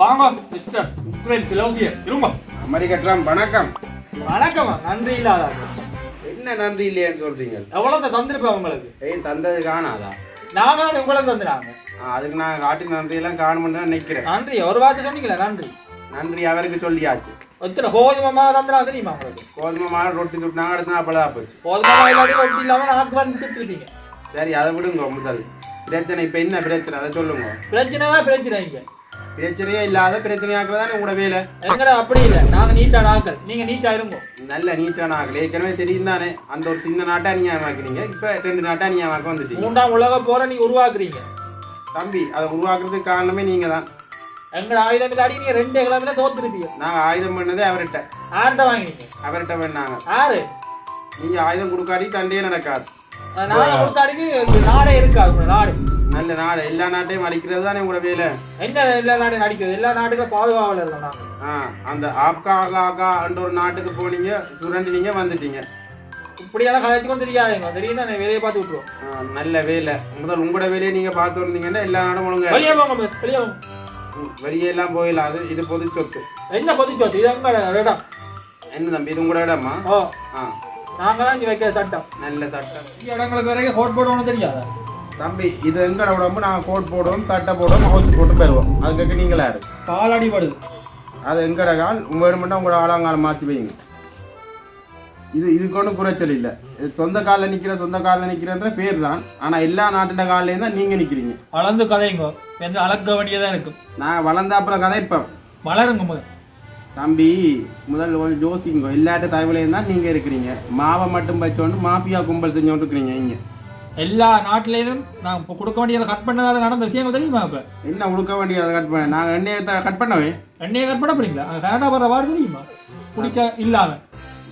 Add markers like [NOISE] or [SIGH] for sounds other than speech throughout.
வாங்க mister Ukraine சிலோசியஸ் திரும்ப. அமெரிக்க Trump வணக்கம். வணக்கமா நன்றி இல்லாதாங்க என்ன நன்றி இல்லையேன்னு சொல்றீங்க? எவ்வளவு தந்திருப்பேன் உங்களுக்கு? ஏய் தந்தது காணாதா? நாங்க உங்களுக்கு தந்துடாங்க ஆ, அதுக்கு நான் காட்டி நன்றி எல்லாம் காணுமென்னு தான் நினைக்கிறேன். நன்றி. ஒரு வார்த்தை சொன்னீங்களே நன்றி. நன்றி அவருக்கு சொல்லியாச்சு. ஒருத்தர் கோதுமை மாவு தந்துடா தெரியுமா உங்களுக்கு? கோதுமை மாவு ரொட்டி சுட்டினாங்க அடுத்து அப்பளதா போச்சு. கோதுமை மாவு இல்லாட்டி ரொட்டி இல்லாம நாக்கு வந்து செத்துருப்பீங்க சரி அதை விடுங்க முதல். பிரச்சனை இப்போ என்ன பிரச்சனை? அதை சொல்லுங்க. பிரச்சனை தான் பிரச்சனை இங்க. பிரச்சனையே இல்லாத பிரச்சனையாக்குறதானே உங்களோட வேலை. எங்கடா அப்படி இல்லை. நாங்க நீட்டான ஆக்கள் நீங்க நீட்டா இருங்க. நல்ல நீட்டான ஆகல ஏற்கனவே தெரியும் தானே. அந்த ஒரு சின்ன நாட்டை அநியாயமாக்கினீங்க இப்போ ரெண்டு நாட்டை அநியாயமாக்க வந்துட்டீங்க. மூன்றாம் உலக போற நீங்க உருவாக்குறீங்க. தம்பி அதை உருவாக்குறதுக்கு காரணமே நீங்கள் தான். எங்கட ஆயுதங்கள் அடி நீங்க ரெண்டு கிழமையில தோத்துருப்பீங்க. நாங்கள் ஆயுதம் பண்ணதே அவர்கிட்ட. யார்கிட்ட வாங்கினீங்க? அவர்கிட்ட பண்ணாங்க. யாரு? நீங்கள் ஆயுதம் கொடுக்காட்டி சண்டையே நடக்காது. நாங்க கொடுத்தாடிக்கு நாடே இருக்காது நாடு. நல்ல நாடு எல்லா நாட்டையும் அழிக்கிறது தானே உங்களோட வேலை? என்ன எல்லா நாடும் நடிக்குது எல்லா நாட்டுக்கும் இருக்கோம் நாங்க. ஆ அந்த ஆப்கா ஆகா ஆகான்ற ஒரு நாட்டுக்கு போனீங்க சுரண்டினீங்க வந்துட்டீங்க. இப்படியெல்லாம் கதைச்சுக்கும் தெரியாதுங்க. தெரியும் தான் வேலையை பார்த்து விட்டுருவோம் நல்ல வேலை. முதல் உங்களோட வேலையை நீங்கள் பார்த்து வந்தீங்கன்னா எல்லா நாடும் ஒழுங்க வெளியே போங்க வெளியே போங்க. வெளியே எல்லாம் போயிடலாது இது பொது சொத்து. என்ன பொதிச்சோத்து இது எங்க இடம்? என்ன தம்பி இது உங்களோட இடமா? ஓ ஆ. நாங்க தான் இங்க வைக்கிற சட்டம். நல்ல சட்டம். இடங்களுக்கு வரைக்கும் கோட் போடணும்னு தெரியாதா? தம்பி இது எங்களோட உடம்பு நாங்கள் கோட் போடுவோம் சட்டை போடுவோம் ஹவுஸ் போட்டு பெறுவோம் அதுக்கு நீங்களா இருக்கு கால் அடிபடுது. அது எங்கட கால் வேணுமெண்டா உங்களோட ஆளாங்கால மாற்றி வைங்க. இது இதுக்கு ஒன்றும் குறைச்சல் இல்லை. சொந்த காலில் நிற்கிற சொந்த காலில் நிற்கிறன்ற பேர் தான். ஆனால் எல்லா நாட்டின காலிலையும் தான் நீங்கள் நிற்கிறீங்க வளர்ந்து கதைங்க. வந்து அளக்க வேண்டியதா இருக்கும் நான் வளர்ந்த அப்புறம் கதைப்பேன். வளருங்க முதல். தம்பி முதல் கொஞ்சம் யோசிங்க எல்லாட்ட தகவலையும் தான் நீங்கள் இருக்கிறீங்க. மாவை மட்டும் வச்சோண்டு மாஃபியா கும்பல் செஞ்சோண்டு இருக்கிறீங்க இங்கே. எல்லா நாட்டிலேயும் நான் இப்போ கொடுக்க வேண்டியதை கட் பண்ணதால நடந்த விஷயங்கள் தெரியுமா இப்போ? என்ன உடுக்க வேண்டிய அதை கட் பண்ண நாங்கள் எண்ணெயை கட் பண்ணவே? எண்ணெயை கட் பண்ண போறீங்களா? கனடா வர்ற வார்டு தெரியுமா? குடிக்க இல்லாம.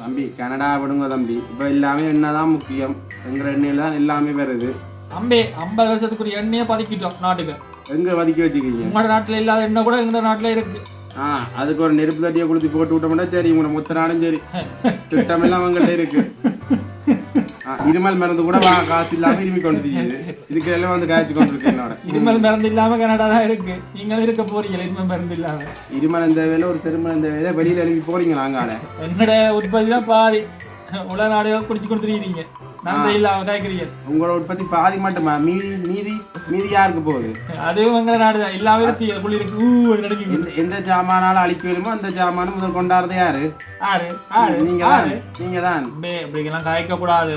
தம்பி கனடா விடுங்க தம்பி. இப்போ எல்லாமே எண்ணெய் தான் முக்கியம்? எங்கள் எண்ணெயில் தான் எல்லாமே வருது. அம்பே ஐம்பது வருஷத்துக்குரிய எண்ணெயை பதுக்கிட்டோம் நாட்டுக்கு. எங்கே வதக்கி வச்சுக்கிறீங்க? உங்களோட நாட்டில் இல்லாத எண்ணெய் கூட எங்க நாட்டில் இருக்கு. ஆ அதுக்கு ஒரு நெருப்பு தட்டியை கொளுத்தி போட்டு விட்டோம்னா சரி உங்களை மொத்த நாடும் சரி. [LAUGHS] திட்டமெல்லாம் அவங்கள்ட்ட இருக்கு. [LAUGHS] இருமல் மருந்து கூட வா காசு இல்லாமல் இருமி கொண்டு தெரியுது இதுக்கு எல்லாம் வந்து காய்ச்சி கொண்டு இருக்கு என்னோட. [LAUGHS] இருமல் மருந்து இல்லாம கனடா தான் இருக்கு. நீங்களும் இருக்க போறீங்க இருமல் மருந்து இல்லாம? இருமல் இந்த வேலை ஒரு செருமல் இந்த வேலை வெளியில் எழுப்பி போறீங்களா அங்கால என்னோட உற்பத்தி தான் பாதி. உலக நாடுகள் குடிச்சு கொடுத்துருக்கீங்க நன்றி இல்லாம கேட்குறீங்க உங்களோட உற்பத்தி பாதி மட்டுமா? மீதி மீதி மீதி யாருக்கு போகுது? அதுவும் எங்க நாடு தான். இல்லாம இருக்கு குளி இருக்கு. ஊ நடக்குது. எந்த ஜாமானால அழிக்க வேணுமோ அந்த ஜாமானும் முதல் கொண்டாடுறது யாரு? ஆறு ஆறு நீங்க தான். ஆறு. நீங்க தான். அம்பே இப்படிங்கெல்லாம் காய்க்க கூடாது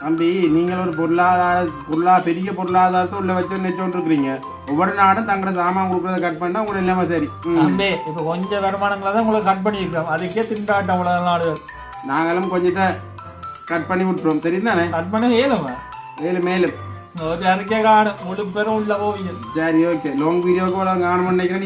தம்பி நீங்கள் ஒரு பொருளாதார பொருளா பெரிய பொருளாதாரத்தை உள்ள வச்சு நினைச்சோண்டு இருக்கிறீங்க ஒவ்வொரு நாடும் தங்களோட சாமான் கொடுக்குறத கட் பண்ணா உங்களுக்கு எல்லாமே சரி. ம். அம்பே இப்ப கொஞ்சம் வருமானங்களை தான் உங்களுக்கு கட் பண்ணியிருக்கிறோம். அதுக்கே திண்டாட்டம் உலக நாடுகள். நாங்களும் கொஞ்சத்தை கட் பண்ணி விட்டுருவோம் தெரியும் தானே கட் பண்ண இயலுமா மேலும் மேலும். ஒரு அறிக்கை காணும். முழு பேரும் உள்ள போவீங்க. சரி ஓகே லாங் வீடியோக்கு காணணும்னு நினைக்கிறேன்.